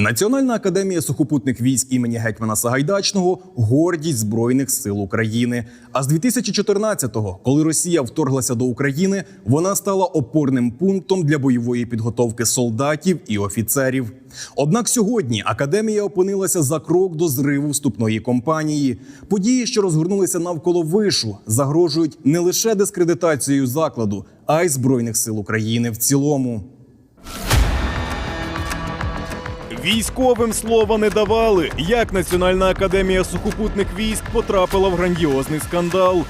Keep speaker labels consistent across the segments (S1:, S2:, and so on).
S1: Національна академія сухопутних військ імені гетьмана Сагайдачного гордість збройних сил України. А з 2014-го, коли Росія вторглася до України, вона стала опорним пунктом для бойової підготовки солдатів і офіцерів. Однак сьогодні академія опинилася за крок до зриву вступної кампанії. Події, що розгорнулися навколо вишу, загрожують не лише дискредитацією закладу, а й збройних сил України в цілому.
S2: Військовим слова не давали. Як Національна академія сухопутних військ потрапила в грандіозний скандал?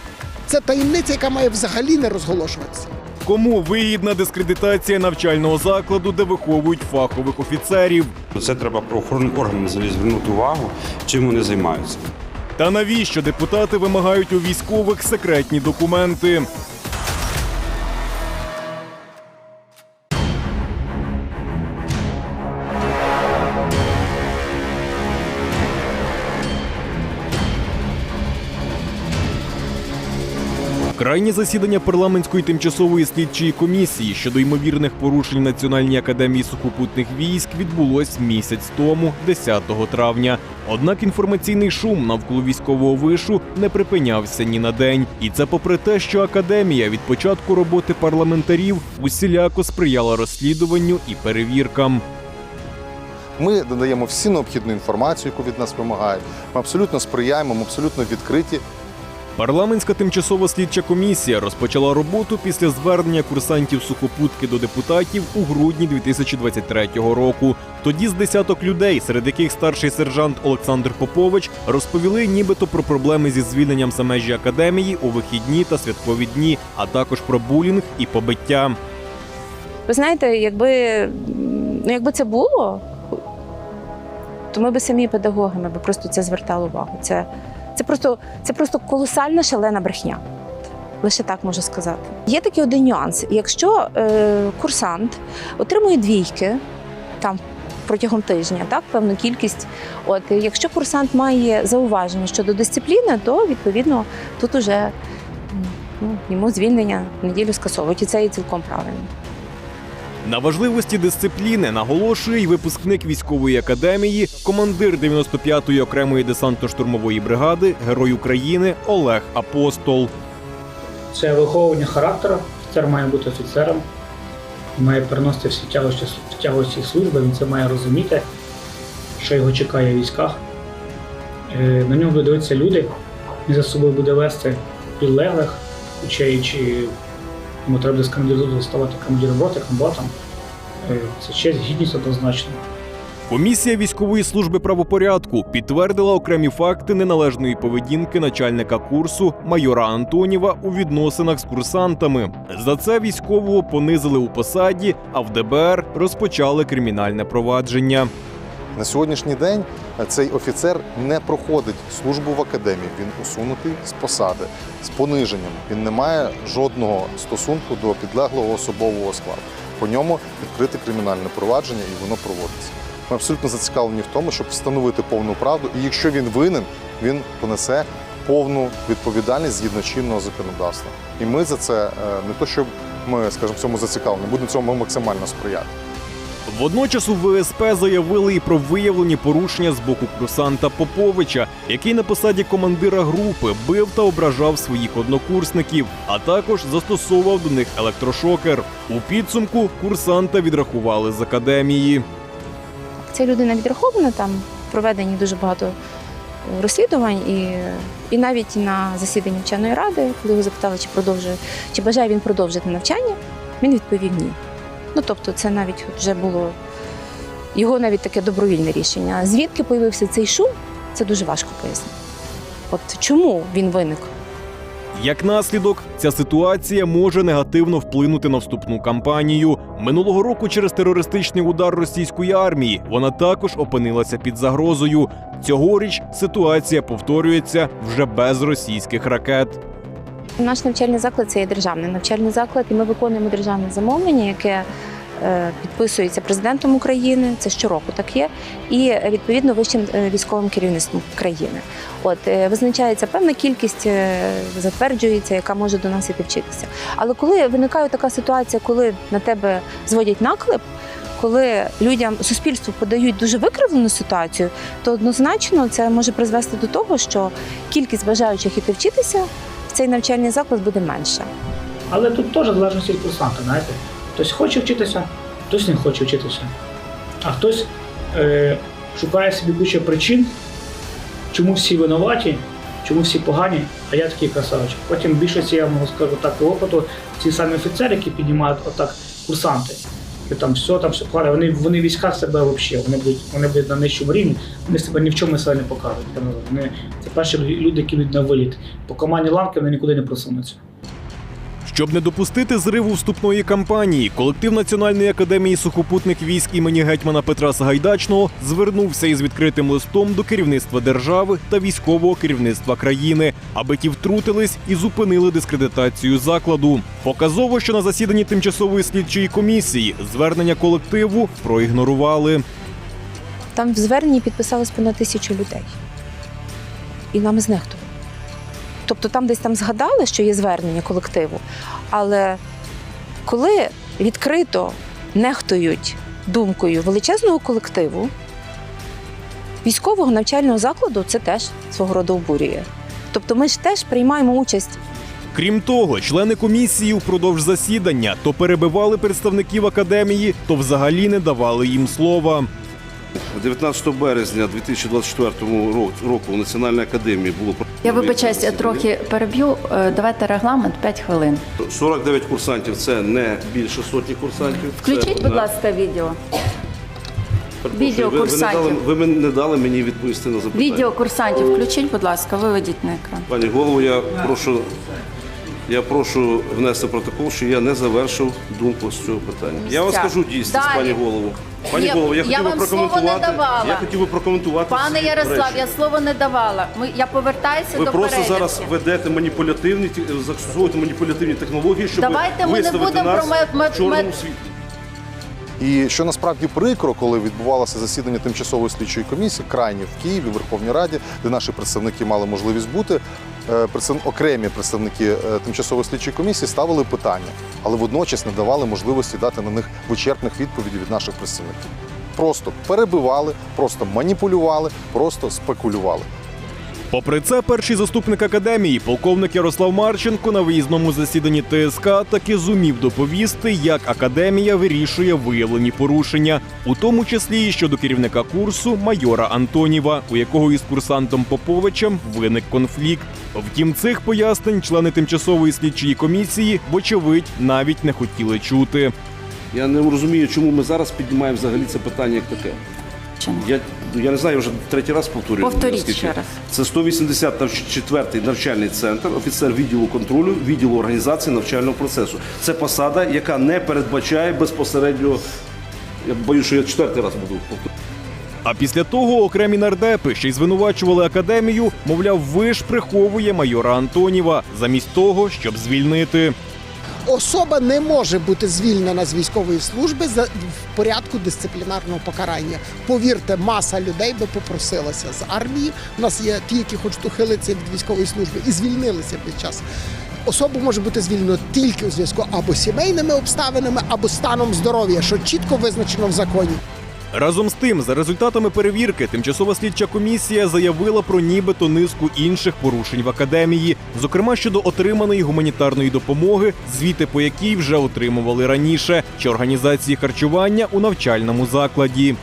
S3: Це таємниця, яка має взагалі не розголошуватися.
S2: Кому вигідна дискредитація навчального закладу, де виховують фахових офіцерів?
S4: Це треба правоохоронним органам взагалі звернути увагу, чим вони займаються.
S2: Та навіщо депутати вимагають у військових секретні документи? Крайнє засідання парламентської тимчасової слідчої комісії щодо ймовірних порушень Національній академії сухопутних військ відбулось місяць тому, 10 травня. Однак інформаційний шум навколо військового вишу не припинявся ні на день, і це попри те, що академія від початку роботи парламентарів усіляко сприяла розслідуванню і перевіркам.
S5: Ми додаємо всю необхідну інформацію, яку від нас вимагають. Ми абсолютно сприяємо, ми абсолютно відкриті.
S2: Парламентська тимчасова слідча комісія розпочала роботу після звернення курсантів сухопутки до депутатів у грудні 2023 року. Тоді з десяток людей, серед яких старший сержант Олександр Попович, розповіли нібито про проблеми зі звільненням за межі академії у вихідні та святкові дні, а також про булінг і побиття.
S6: Ви знаєте, якби, ну, якби це було, то ми би самі педагоги, ми просто це звертали увагу. Це, це, просто, це просто колосальна шалена брехня. Лише так можу сказати. Є такий один нюанс. Якщо е, курсант отримує двійки там протягом тижня, так, певну кількість. От якщо курсант має зауваження щодо дисципліни, то відповідно тут уже ну, йому звільнення неділю скасовують. І це є цілком правильно.
S2: На важливості дисципліни наголошує й випускник військової академії, командир 95-ї окремої десантно-штурмової бригади, герой України Олег Апостол.
S7: Це виховування характеру. Офіцер має бути офіцером, має переносити всі тягощі, тягощі служби, він це має розуміти, що його чекає в військах. Е, На нього дивитися люди, він за собою буде вести підлеглих, чи, чи йому треба буде з командиру ставати командиром роти, комбатом. Е, Це честь, гідність однозначно.
S2: Комісія військової служби правопорядку підтвердила окремі факти неналежної поведінки начальника курсу майора Антоніва у відносинах з курсантами. За це військового понизили у посаді, а в ДБР розпочали кримінальне провадження.
S5: На сьогоднішній день цей офіцер не проходить службу в академії. Він усунутий з посади з пониженням. Він не має жодного стосунку до підлеглого особового складу. По ньому відкрите кримінальне провадження і воно проводиться. Ми абсолютно зацікавлені в тому, щоб встановити повну правду. І якщо він винен, він понесе повну відповідальність згідно чинного законодавства. І ми за це е, не то, щоб ми, скажімо, в цьому зацікавлені, будемо цьому максимально сприяти.
S2: Водночас у ВСП заявили і про виявлені порушення з боку курсанта Поповича, який на посаді командира групи бив та ображав своїх однокурсників, а також застосовував до них електрошокер. У підсумку курсанта відрахували з академії.
S6: Ця людина відрахована, там проведені дуже багато е, розслідувань, і, і навіть на засіданні вченої ради, коли його запитали, чи продовжує, чи бажає він продовжити навчання, він відповів ні. Ну тобто, це навіть вже було його навіть таке добровільне рішення. Звідки появився цей шум, це дуже важко пояснити. От чому він виник?
S2: Як наслідок, ця ситуація може негативно вплинути на вступну кампанію. Минулого року через терористичний удар російської армії вона також опинилася під загрозою. Цьогоріч ситуація повторюється вже без російських ракет.
S6: Наш навчальний заклад це є державний навчальний заклад, і ми виконуємо державне замовлення, яке е, підписується президентом України. Це щороку так є, і е, відповідно вищим е, військовим керівництвом країни. От визначається певна кількість, затверджується, яка може до нас іти вчитися. Але коли виникає така ситуація, коли на тебе зводять наклеп, коли людям суспільству подають дуже викривлену ситуацію, то однозначно це може призвести до того, що кількість бажаючих іти вчитися цей навчальний заклад буде менша.
S7: Але тут теж залежить від курсанта, знаєте. Хтось хоче вчитися, хтось не хоче вчитися. А хтось е, шукає собі кучу причин, чому всі винуваті, чому всі погані, а я такий красавчик. Потім більшості, я вам скажу так, по опиту, ці самі офіцери, які піднімають отак курсанти, там все, там все погано, вони, вони війська себе взагалі, вони будуть, вони будуть на нижчому рівні, вони себе ні в чому себе не покажуть. Вони, це перші люди, які йдуть на виліт. По команді ланки вони нікуди не просунуться.
S2: Щоб не допустити зриву вступної кампанії, колектив Національної академії сухопутних військ імені гетьмана Петра Сагайдачного звернувся із відкритим листом до керівництва держави та військового керівництва країни, аби ті втрутились і зупинили дискредитацію закладу. Показово, що на засіданні тимчасової слідчої комісії звернення колективу проігнорували.
S6: Там в зверненні підписалось понад тисячу людей. І нами знехтували. Тобто там десь там згадали, що є звернення колективу, але коли відкрито нехтують думкою величезного колективу, військового навчального закладу це теж свого роду обурює. Тобто ми ж теж приймаємо участь
S2: Крім того, члени комісії упродовж засідання то перебивали представників академії, то взагалі не давали їм слова.
S8: 19 березня 2024 року в Національній академії було
S9: Я вибачаюсь, трохи переб'ю. Е, Давайте регламент 5 хвилин.
S8: 49 курсантів. Це не більше сотні курсантів.
S9: Включіть,
S8: Це
S9: будь
S8: не-
S9: ласка, відео. Відео
S8: ви, ви, дали, ви не дали мені відповісти на запитання.
S9: Відео курсантів включіть, будь ласка, виведіть на екран.
S8: Пані голово, я прошу, я прошу внести протокол, що я не завершив думку з цього питання. Я вам скажу дійсність,
S9: Далі.
S8: пані голово. Пані
S9: Я-
S8: голово, я,
S9: я
S8: хотів би
S9: вам слово не
S8: прокоментувати.
S9: давала.
S8: Я хотів би прокоментувати.
S9: Пане
S8: ці
S9: Ярослав,
S8: речі.
S9: я слово не давала. Ми, я повертаюся
S8: Ви
S9: до
S8: просто
S9: перевірки.
S8: зараз ведете маніпулятивні ті- застосовуєте маніпулятивні технології, щоб
S9: Давайте ми не
S8: виставити
S9: будемо
S8: нас
S9: про мет- мет-
S8: в чорному
S9: мет-
S8: світлі.
S5: І що насправді прикро, коли відбувалося засідання тимчасової слідчої комісії, крайні в Києві, в Верховній Раді, де наші представники мали можливість бути. Е, Окремі представники е, тимчасової слідчої комісії ставили питання, але водночас не давали можливості дати на них вичерпних відповідей від наших представників. Просто перебивали, просто маніпулювали, просто спекулювали.
S2: Попри це, перший заступник академії, полковник Ярослав Марченко, на виїзному засіданні ТСК таки зумів доповісти, як академія вирішує виявлені порушення, у тому числі і щодо керівника курсу майора Антоніва, у якого із курсантом Поповичем виник конфлікт. Втім, цих пояснень члени тимчасової слідчої комісії, вочевидь, навіть не хотіли чути.
S8: Я не розумію, чому ми зараз піднімаємо взагалі це питання як таке.
S9: Чи?
S8: Я, я не знаю, я вже третій раз повторюю.
S9: Повторіть
S8: наскільки.
S9: ще раз.
S8: Це 184-й навчальний центр, офіцер відділу контролю, відділу організації навчального процесу. Це посада, яка не передбачає безпосередньо. Я боюсь, що я четвертий раз буду повторювати.
S2: А після того окремі нардепи ще й звинувачували академію, мовляв, ви ж приховує майора Антоніва, замість того, щоб звільнити.
S3: Особа не може бути звільнена з військової служби за в порядку дисциплінарного покарання. Повірте, маса людей би попросилася з армії. У нас є ті, які хочуть ухилитися від військової служби і звільнилися під час. Особу може бути звільнено тільки у зв'язку або сімейними обставинами, або станом здоров'я, що чітко визначено в законі.
S2: Разом з тим, за результатами перевірки, тимчасова слідча комісія заявила про нібито низку інших порушень в академії, зокрема щодо отриманої гуманітарної допомоги, звіти по якій вже отримували раніше, чи організації харчування у навчальному закладі.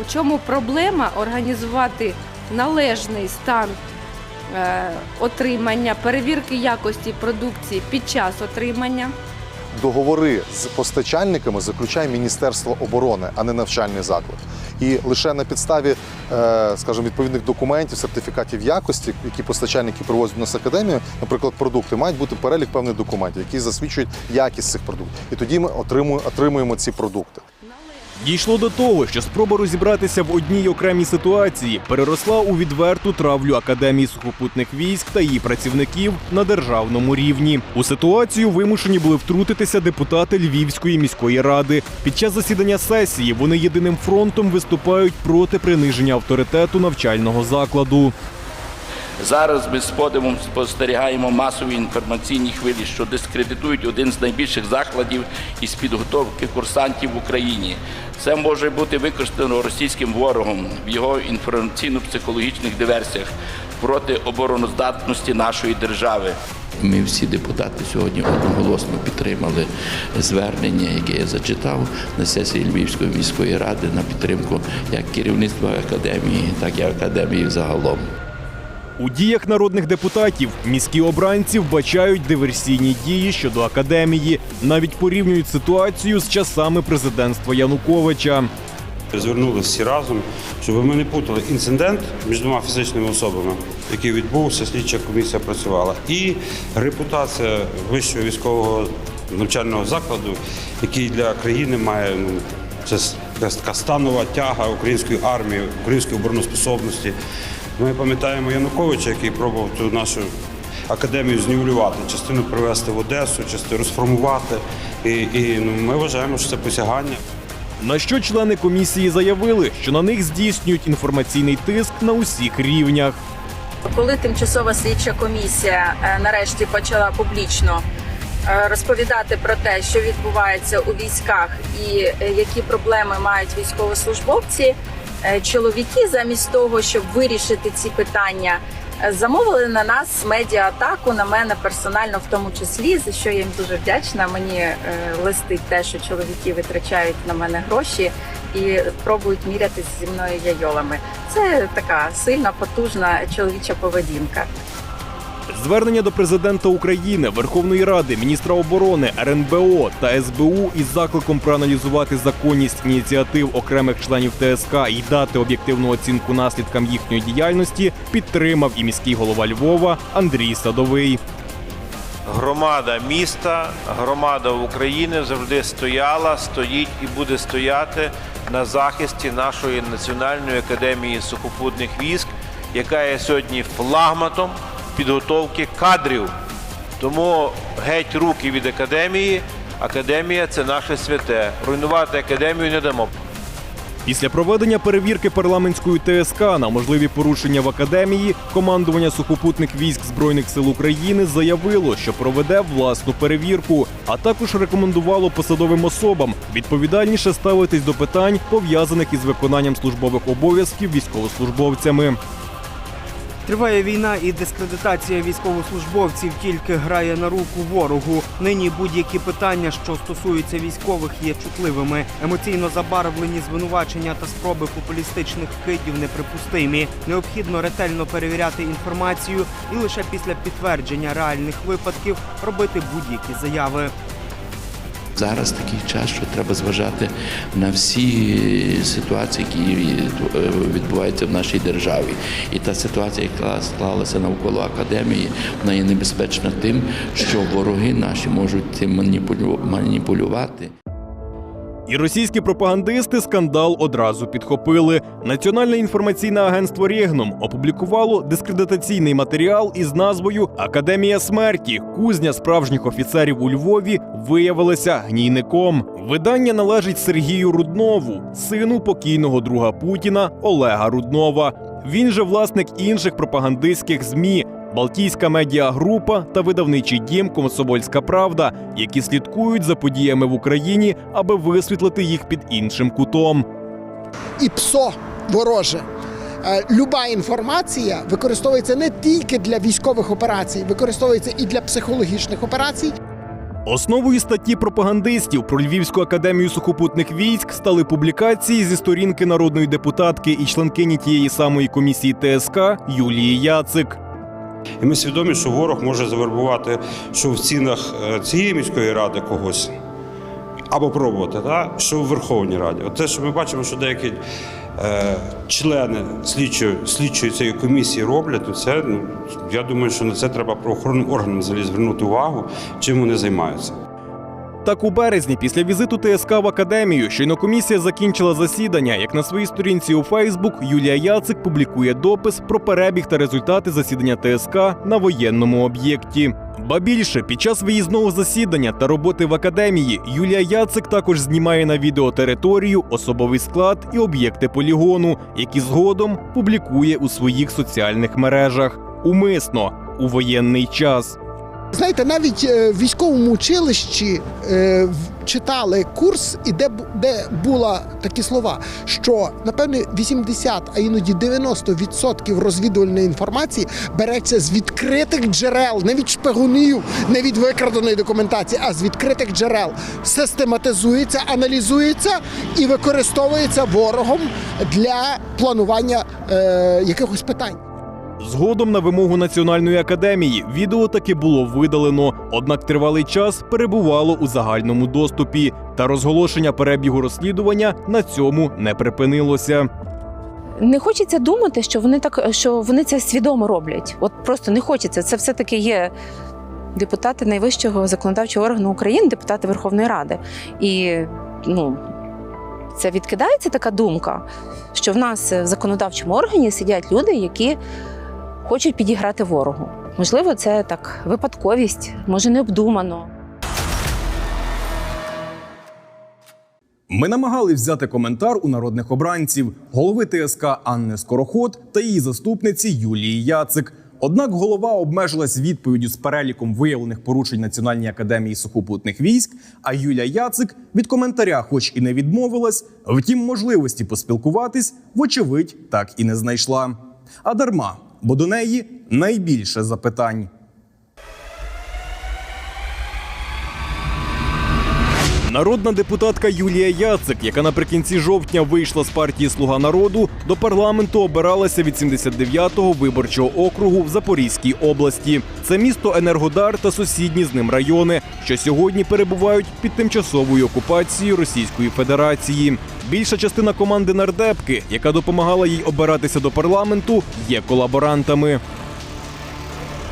S10: У чому проблема організувати належний стан е, отримання, перевірки якості продукції під час отримання?
S5: Договори з постачальниками заключає Міністерство оборони, а не навчальний заклад. І лише на підставі, е, скажімо, відповідних документів, сертифікатів якості, які постачальники привозять у нас академію, наприклад, продукти, мають бути перелік певних документів, які засвідчують якість цих продуктів. І тоді ми отримуємо ці продукти.
S2: Дійшло до того, що спроба розібратися в одній окремій ситуації переросла у відверту травлю Академії сухопутних військ та її працівників на державному рівні. У ситуацію вимушені були втрутитися депутати Львівської міської ради. Під час засідання сесії вони єдиним фронтом виступають проти приниження авторитету навчального закладу.
S11: Зараз ми з подивом спостерігаємо масові інформаційні хвилі, що дискредитують один з найбільших закладів із підготовки курсантів в Україні. Це може бути використано російським ворогом в його інформаційно-психологічних диверсіях проти обороноздатності нашої держави.
S12: Ми всі депутати сьогодні одноголосно підтримали звернення, яке я зачитав на сесії Львівської міської ради на підтримку як керівництва академії, так і академії загалом.
S2: У діях народних депутатів міські обранці вбачають диверсійні дії щодо академії, навіть порівнюють ситуацію з часами президентства Януковича.
S4: Звернулися всі разом, щоб ми не путали інцидент між двома фізичними особами, який відбувся, слідча комісія працювала, і репутація вищого військового навчального закладу, який для країни має ну, це така станова тяга української армії, української обороноспособності. Ми пам'ятаємо Януковича, який пробував цю нашу академію знівелювати, частину привезти в Одесу, частину розформувати. І, і ну, ми вважаємо, що це посягання.
S2: На що члени комісії заявили, що на них здійснюють інформаційний тиск на усіх рівнях.
S13: Коли тимчасова слідча комісія е, нарешті почала публічно е, розповідати про те, що відбувається у військах і е, які проблеми мають військовослужбовці, чоловіки замість того, щоб вирішити ці питання, е, замовили на нас медіа-атаку, на мене персонально в тому числі, за що я їм дуже вдячна. Мені е, листить те, що чоловіки витрачають на мене гроші і пробують мірятися зі мною яйолами. Це така сильна, потужна чоловіча поведінка.
S2: Звернення до президента України, Верховної Ради, міністра оборони, РНБО та СБУ із закликом проаналізувати законність ініціатив окремих членів ТСК і дати об'єктивну оцінку наслідкам їхньої діяльності підтримав і міський голова Львова Андрій Садовий.
S14: Громада міста, громада України завжди стояла, стоїть і буде стояти на захисті нашої національної академії сухопутних військ, яка є сьогодні флагматом підготовки кадрів. Тому геть руки від академії. Академія це наше святе. Руйнувати академію не дамо.
S2: Після проведення перевірки парламентської ТСК на можливі порушення в академії, командування сухопутних військ збройних сил України заявило, що проведе власну перевірку, а також рекомендувало посадовим особам відповідальніше ставитись до питань, пов'язаних із виконанням службових обов'язків військовослужбовцями.
S15: Триває війна і дискредитація військовослужбовців тільки грає на руку ворогу. Нині будь-які питання, що стосуються військових, є чутливими. Емоційно забарвлені звинувачення та спроби популістичних вкидів неприпустимі. Необхідно ретельно перевіряти інформацію і лише після підтвердження реальних випадків робити будь-які заяви.
S12: Зараз такий час, що треба зважати на всі ситуації, які е, відбуваються в нашій державі. І та ситуація, яка склалася навколо академії, вона є небезпечна тим, що вороги наші можуть цим маніпулю- маніпулювати.
S2: І російські пропагандисти скандал одразу підхопили. Національне інформаційне агентство Регном опублікувало дискредитаційний матеріал із назвою Академія смерті. Кузня справжніх офіцерів у Львові виявилася гнійником. Видання належить Сергію Руднову, сину покійного друга Путіна Олега Руднова. Він же власник інших пропагандистських змі. Балтійська медіагрупа та видавничий дім Комсомольська Правда, які слідкують за подіями в Україні, аби висвітлити їх під іншим кутом.
S3: і ПСО вороже. Е, Люба інформація використовується не тільки для військових операцій, використовується і для психологічних операцій.
S2: Основою статті пропагандистів про Львівську академію сухопутних військ стали публікації зі сторінки народної депутатки і членкині тієї самої комісії ТСК Юлії Яцик.
S4: І ми свідомі, що ворог може завербувати, що в цінах е, цієї міської ради когось. Або пробувати, та? що в Верховній Раді. От те, що ми бачимо, що деякі е, члени слідчої, слідчої цієї комісії роблять, то це, ну, я думаю, що на це треба правоохоронним органам звернути увагу, чим вони займаються.
S2: Так у березні, після візиту ТСК в академію, щойно комісія закінчила засідання. Як на своїй сторінці у Фейсбук, Юлія Яцик публікує допис про перебіг та результати засідання ТСК на воєнному об'єкті. Ба більше, під час виїзного засідання та роботи в академії Юлія Яцик також знімає на відео територію, особовий склад і об'єкти полігону, які згодом публікує у своїх соціальних мережах. умисно у воєнний час.
S3: Знаєте, навіть е, в військовому училищі е, читали курс, і де, де була такі слова, що напевне 80, а іноді 90% розвідувальної інформації береться з відкритих джерел, не від шпигунів, не від викраденої документації, а з відкритих джерел. Систематизується, аналізується і використовується ворогом для планування е, якихось питань.
S2: Згодом на вимогу Національної академії відео таки було видалено, однак тривалий час перебувало у загальному доступі, та розголошення перебігу розслідування на цьому не припинилося.
S6: Не хочеться думати, що вони так, що вони це свідомо роблять. От просто не хочеться. Це все-таки є депутати найвищого законодавчого органу України, депутати Верховної Ради. І ну, це відкидається така думка, що в нас в законодавчому органі сидять люди, які хочуть підіграти ворогу. Можливо, це так випадковість, може необдумано.
S1: Ми намагались взяти коментар у народних обранців, голови ТСК Анни Скороход та її заступниці Юлії Яцик. Однак голова обмежилась відповіддю з переліком виявлених порушень Національній академії сухопутних військ. А Юлія Яцик від коментаря, хоч і не відмовилась, втім, можливості поспілкуватись, вочевидь, так і не знайшла. А дарма, бо до неї найбільше запитань.
S2: Народна депутатка Юлія Яцик, яка наприкінці жовтня вийшла з партії Слуга народу, до парламенту обиралася від 79-го виборчого округу в Запорізькій області. Це місто Енергодар та сусідні з ним райони, що сьогодні перебувають під тимчасовою окупацією Російської Федерації. Більша частина команди нардепки, яка допомагала їй обиратися до парламенту, є колаборантами.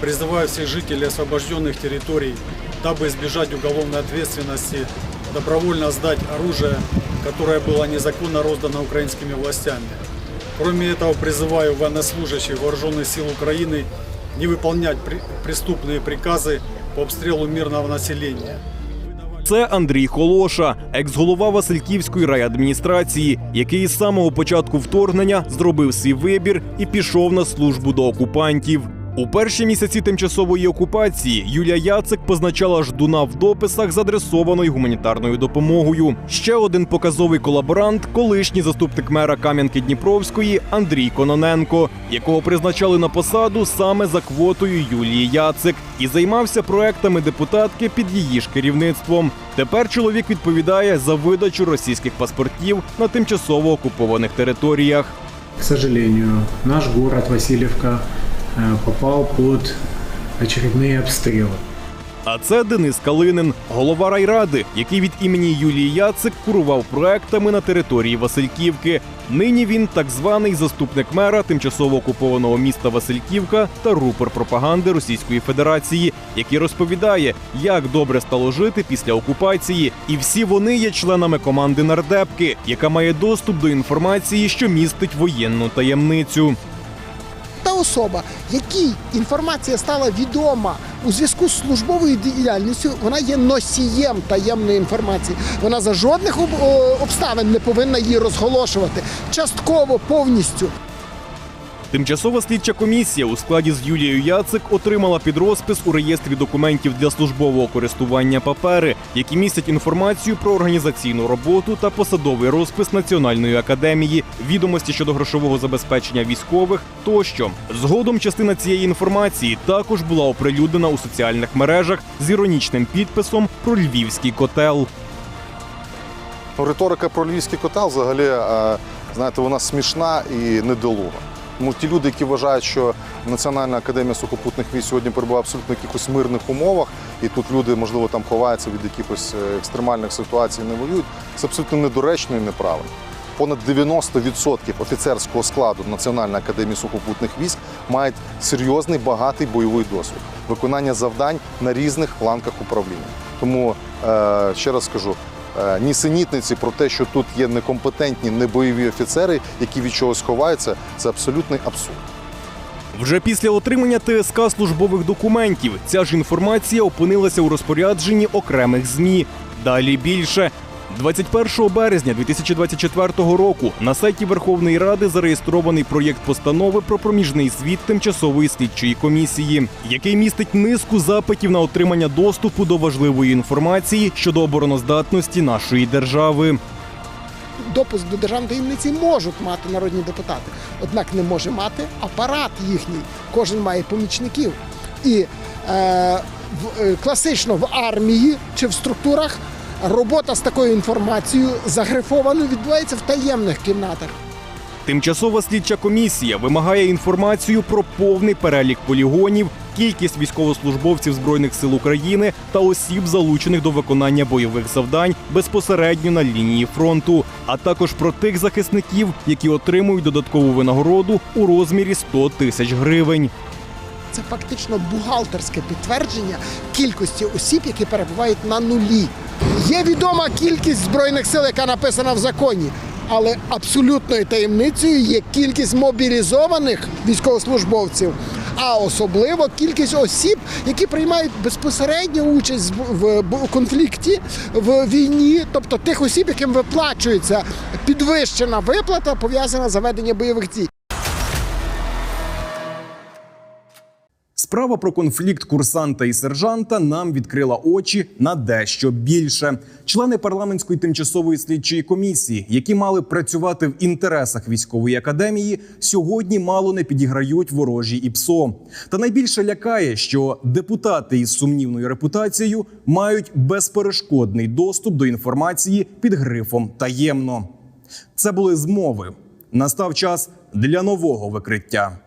S16: Призываю всех жителей освобожденных территорий, дабы избежать уголовной ответственности, добровольно сдать оружие, которое было незаконно роздано украинскими властями. Кроме этого, призываю военнослужащих Вооруженных сил Украины не выполнять при- преступные приказы по обстрелу мирного населения.
S2: Це Андрій Холоша, екс-голова Васильківської райадміністрації, який з самого початку вторгнення зробив свій вибір і пішов на службу до окупантів. У перші місяці тимчасової окупації Юлія Яцик позначала ждуна в дописах з адресованою гуманітарною допомогою. Ще один показовий колаборант, колишній заступник мера Кам'янки-Дніпровської Андрій Кононенко, якого призначали на посаду саме за квотою Юлії Яцик, і займався проектами депутатки під її ж керівництвом. Тепер чоловік відповідає за видачу російських паспортів на тимчасово окупованих територіях.
S17: К сожалению, наш город Васильевка э, попал под очередные обстрелы.
S2: А це Денис Калинин, голова райради, який від імені Юлії Яцик курував проектами на території Васильківки. Нині він так званий заступник мера тимчасово окупованого міста Васильківка та рупор пропаганди Російської Федерації, який розповідає, як добре стало жити після окупації, і всі вони є членами команди нардепки, яка має доступ до інформації, що містить воєнну таємницю.
S3: та особа, якій інформація стала відома у зв'язку з службовою діяльністю, вона є носієм таємної інформації. Вона за жодних обставин не повинна її розголошувати частково повністю.
S2: Тимчасова слідча комісія у складі з Юлією Яцик отримала під розпис у реєстрі документів для службового користування папери, які містять інформацію про організаційну роботу та посадовий розпис Національної академії, відомості щодо грошового забезпечення військових тощо. Згодом частина цієї інформації також була оприлюднена у соціальних мережах з іронічним підписом про львівський котел.
S5: Риторика про львівський котел взагалі, е, знаєте, вона смішна і недолуга. Тому ті люди, які вважають, що Національна академія сухопутних військ сьогодні перебуває абсолютно в якихось мирних умовах, і тут люди, можливо, там ховаються від якихось е, екстремальних ситуацій, не воюють, це абсолютно недоречно і неправильно. Понад 90% офіцерського складу Національної академії сухопутних військ мають серйозний багатий бойовий досвід, виконання завдань на різних ланках управління. Тому е, ще раз скажу, нісенітниці про те, що тут є некомпетентні, небойові офіцери, які від чогось ховаються, це абсолютний абсурд.
S2: Вже після отримання ТСК службових документів ця ж інформація опинилася у розпорядженні окремих ЗМІ. Далі більше. 21 березня 2024 року на сайті Верховної Ради зареєстрований проєкт постанови про проміжний звіт тимчасової слідчої комісії, який містить низку запитів на отримання доступу до важливої інформації щодо обороноздатності нашої держави.
S3: Допуск до державної таємниці можуть мати народні депутати, однак не може мати апарат їхній. Кожен має помічників. І е, в, е, класично в армії чи в структурах робота з такою інформацією загрифованою відбувається в таємних кімнатах.
S2: Тимчасова слідча комісія вимагає інформацію про повний перелік полігонів, кількість військовослужбовців збройних сил України та осіб, залучених до виконання бойових завдань безпосередньо на лінії фронту, а також про тих захисників, які отримують додаткову винагороду у розмірі 100 тисяч гривень.
S3: Це фактично бухгалтерське підтвердження кількості осіб, які перебувають на нулі. Є відома кількість збройних сил, яка написана в законі, але абсолютною таємницею є кількість мобілізованих військовослужбовців, а особливо кількість осіб, які приймають безпосередню участь в конфлікті в війні, тобто тих осіб, яким виплачується підвищена виплата, пов'язана з веденням бойових дій.
S1: Справа про конфлікт курсанта і сержанта нам відкрила очі на дещо більше. Члени парламентської тимчасової слідчої комісії, які мали працювати в інтересах військової академії, сьогодні мало не підіграють ворожі ІПСО. Та найбільше лякає, що депутати із сумнівною репутацією мають безперешкодний доступ до інформації під грифом таємно. Це були змови. Настав час для нового викриття.